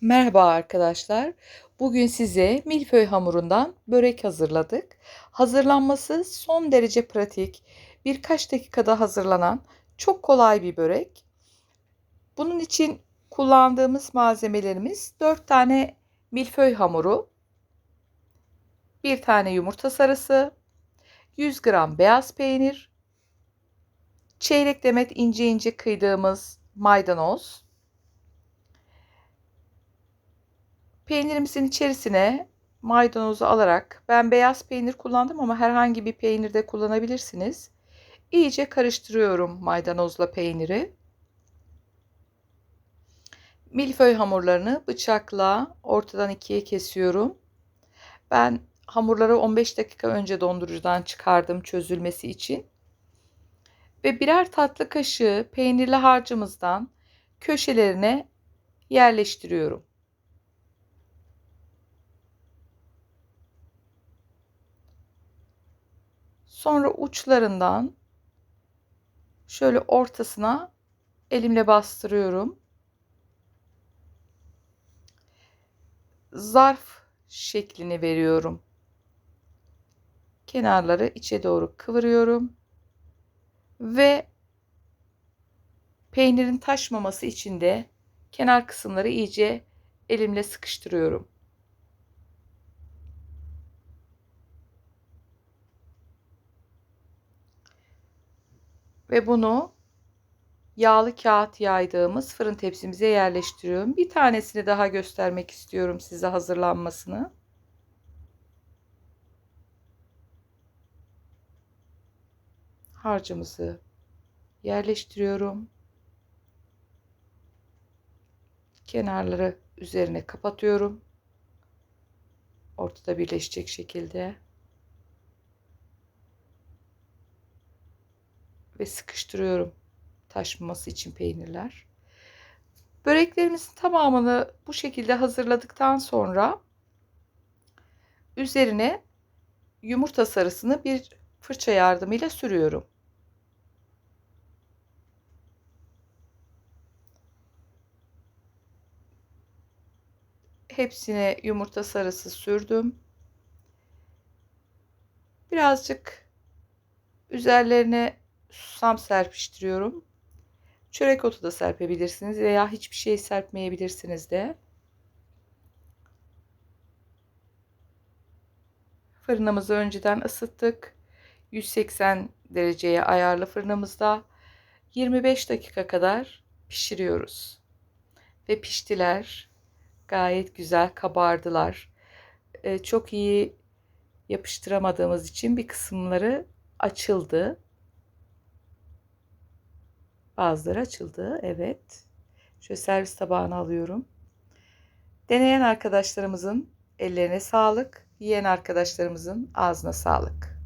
Merhaba arkadaşlar. Bugün size milföy hamurundan börek hazırladık. Hazırlanması son derece pratik, birkaç dakikada hazırlanan çok kolay bir börek. Bunun için kullandığımız malzemelerimiz 4 tane milföy hamuru, 1 tane yumurta sarısı, 100 gram beyaz peynir, çeyrek demet ince ince kıydığımız maydanoz, Peynirimizin içerisine maydanozu alarak ben beyaz peynir kullandım ama herhangi bir peynir de kullanabilirsiniz. İyice karıştırıyorum maydanozla peyniri. Milföy hamurlarını bıçakla ortadan ikiye kesiyorum. Ben hamurları 15 dakika önce dondurucudan çıkardım çözülmesi için. Ve birer tatlı kaşığı peynirli harcımızdan köşelerine yerleştiriyorum. Sonra uçlarından şöyle ortasına elimle bastırıyorum. Zarf şeklini veriyorum. Kenarları içe doğru kıvırıyorum. Ve peynirin taşmaması için de kenar kısımları iyice elimle sıkıştırıyorum. Ve bunu yağlı kağıt yaydığımız fırın tepsimize yerleştiriyorum. Bir tanesini daha göstermek istiyorum size hazırlanmasını. Harcımızı yerleştiriyorum. Kenarları üzerine kapatıyorum. Ortada birleşecek şekilde. Ve sıkıştırıyorum taşmaması için peynirler. Böreklerimizin tamamını bu şekilde hazırladıktan sonra üzerine yumurta sarısını bir fırça yardımıyla sürüyorum. Hepsine yumurta sarısı sürdüm. Birazcık üzerlerine susam serpiştiriyorum. Çörek otu da serpebilirsiniz veya hiçbir şey serpmeyebilirsiniz de. Fırınımızı önceden ısıttık. 180 dereceye ayarlı fırınımızda 25 dakika kadar pişiriyoruz. Ve piştiler. Gayet güzel kabardılar. Ee, çok iyi yapıştıramadığımız için bir kısımları açıldı. Bazıları açıldı. Evet. Şöyle servis tabağına alıyorum. Deneyen arkadaşlarımızın ellerine sağlık. Yiyen arkadaşlarımızın ağzına sağlık.